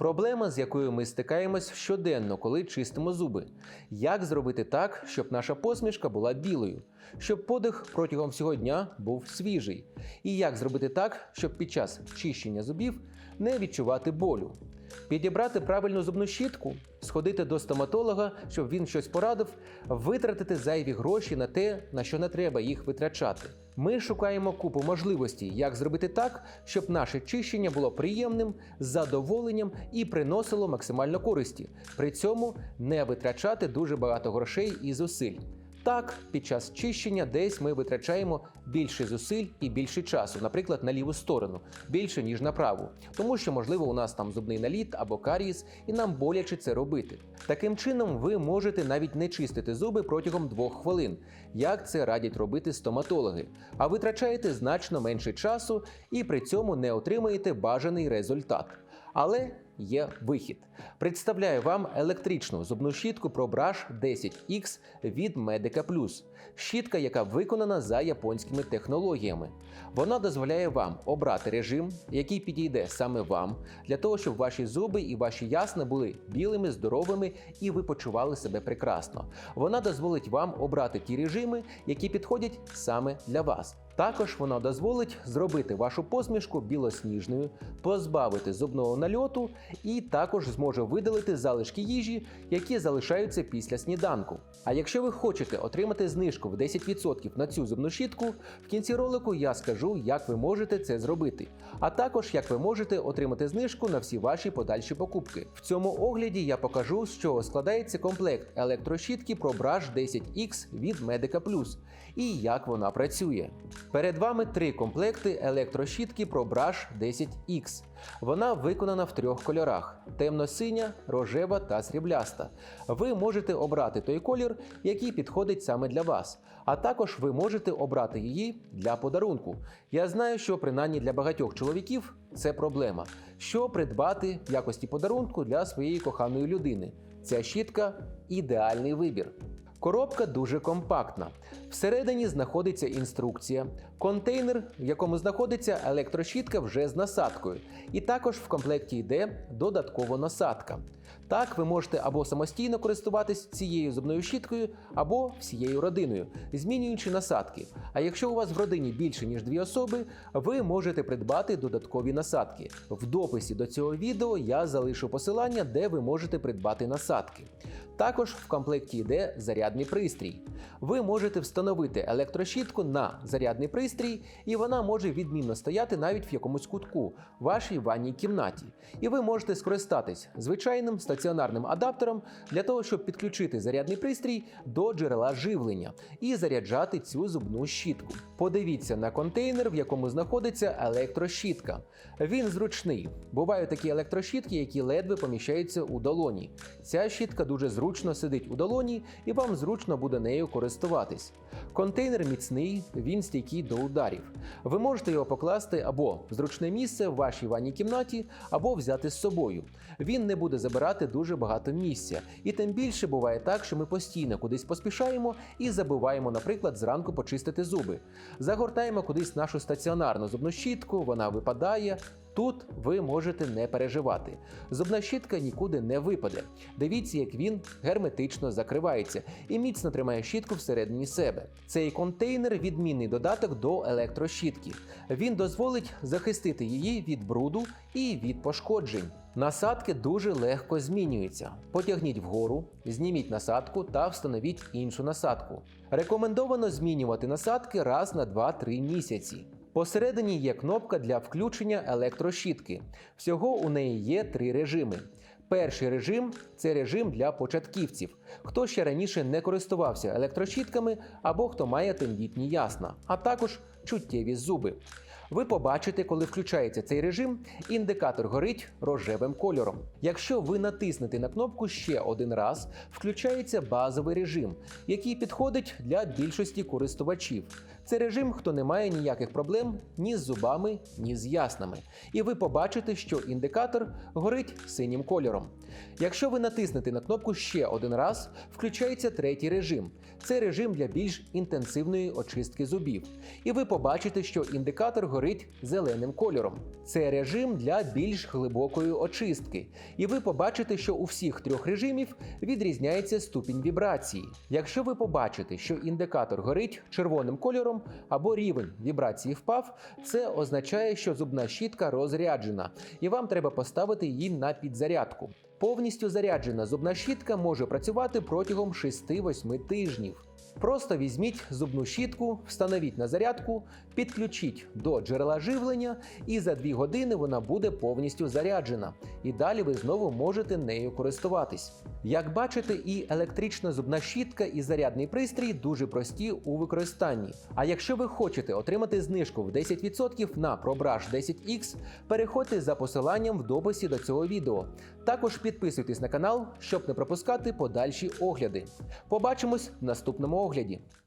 Проблема, з якою ми стикаємось щоденно, коли чистимо зуби. Як зробити так, щоб наша посмішка була білою, щоб подих протягом всього дня був свіжий? І як зробити так, щоб під час чищення зубів не відчувати болю? Підібрати правильну зубну щітку, сходити до стоматолога, щоб він щось порадив, витратити зайві гроші на те, на що не треба їх витрачати. Ми шукаємо купу можливостей, як зробити так, щоб наше чищення було приємним, задоволенням і приносило максимально користі, при цьому не витрачати дуже багато грошей і зусиль. Так, під час чищення десь ми витрачаємо більше зусиль і більше часу, наприклад, на ліву сторону, більше ніж на праву, тому що, можливо, у нас там зубний наліт або карієс, і нам боляче це робити. Таким чином, ви можете навіть не чистити зуби протягом двох хвилин, як це радять робити стоматологи, а витрачаєте значно менше часу і при цьому не отримаєте бажаний результат. Але є вихід. Представляю вам електричну зубну щітку ProBrush 10X від Medica. Щітка, яка виконана за японськими технологіями. Вона дозволяє вам обрати режим, який підійде саме вам, для того, щоб ваші зуби і ваші ясна були білими, здоровими і ви почували себе прекрасно. Вона дозволить вам обрати ті режими, які підходять саме для вас. Також вона дозволить зробити вашу посмішку білосніжною, позбавити зубного нальоту і також зможе видалити залишки їжі, які залишаються після сніданку. А якщо ви хочете отримати знижку в 10% на цю зубну щітку, в кінці ролику я скажу, як ви можете це зробити, а також як ви можете отримати знижку на всі ваші подальші покупки. В цьому огляді я покажу, з чого складається комплект електрощітки ProBrush 10X від Medica Plus і як вона працює. Перед вами три комплекти електрощітки ProBrush 10X. Вона виконана в трьох кольорах: темно-синя, рожева та срібляста. Ви можете обрати той колір, який підходить саме для вас. А також ви можете обрати її для подарунку. Я знаю, що принаймні для багатьох чоловіків це проблема. Що придбати в якості подарунку для своєї коханої людини? Ця щітка ідеальний вибір. Коробка дуже компактна. Всередині знаходиться інструкція, контейнер, в якому знаходиться електрощітка вже з насадкою. І також в комплекті йде додаткова насадка. Так, ви можете або самостійно користуватись цією зубною щіткою, або всією родиною, змінюючи насадки. А якщо у вас в родині більше ніж дві особи, ви можете придбати додаткові насадки. В дописі до цього відео я залишу посилання, де ви можете придбати насадки. Також в комплекті йде зарядний пристрій. Ви можете встановити електрощітку на зарядний пристрій, і вона може відмінно стояти навіть в якомусь кутку вашій ванній кімнаті. І ви можете скористатись звичайним стаціонарним адаптером для того, щоб підключити зарядний пристрій до джерела живлення і заряджати цю зубну щітку. Подивіться на контейнер, в якому знаходиться електрощітка. Він зручний. Бувають такі електрощітки, які ледве поміщаються у долоні. Ця щітка дуже зручно сидить у долоні, і вам зручно буде нею користуватись. Контейнер міцний, він стійкий до ударів. Ви можете його покласти або в зручне місце в вашій ванній кімнаті, або взяти з собою. Він не буде забирати дуже багато місця. І тим більше буває так, що ми постійно кудись поспішаємо і забуваємо, наприклад, зранку почистити зуби. Загортаємо кудись нашу стаціонарну зубну щітку, вона випадає. Тут ви можете не переживати. Зубна щітка нікуди не випаде. Дивіться, як він герметично закривається і міцно тримає щітку всередині себе. Цей контейнер відмінний додаток до електрощітки. Він дозволить захистити її від бруду і від пошкоджень. Насадки дуже легко змінюються. Потягніть вгору, зніміть насадку та встановіть іншу насадку. Рекомендовано змінювати насадки раз на 2-3 місяці. Посередині є кнопка для включення електрощітки. Всього у неї є три режими. Перший режим це режим для початківців, хто ще раніше не користувався електрощітками або хто має тендітні ясна, а також чуттєві зуби. Ви побачите, коли включається цей режим, індикатор горить рожевим кольором. Якщо ви натиснете на кнопку ще один раз, включається базовий режим, який підходить для більшості користувачів. Це режим, хто не має ніяких проблем ні з зубами, ні з яснами. І ви побачите, що індикатор горить синім кольором. Якщо ви натиснете на кнопку ще один раз, включається третій режим. Це режим для більш інтенсивної очистки зубів. І ви побачите, що індикатор горить горить зеленим кольором. Це режим для більш глибокої очистки, і ви побачите, що у всіх трьох режимів відрізняється ступінь вібрації. Якщо ви побачите, що індикатор горить червоним кольором або рівень вібрації впав, це означає, що зубна щітка розряджена, і вам треба поставити її на підзарядку. Повністю заряджена зубна щітка може працювати протягом 6-8 тижнів. Просто візьміть зубну щітку, встановіть на зарядку, підключіть до джерела живлення, і за 2 години вона буде повністю заряджена. І далі ви знову можете нею користуватись. Як бачите, і електрична зубна щітка, і зарядний пристрій дуже прості у використанні. А якщо ви хочете отримати знижку в 10% на ProBrush 10X, переходьте за посиланням в дописі до цього відео. Також підписуйтесь на канал, щоб не пропускати подальші огляди. Побачимось в наступному огляді.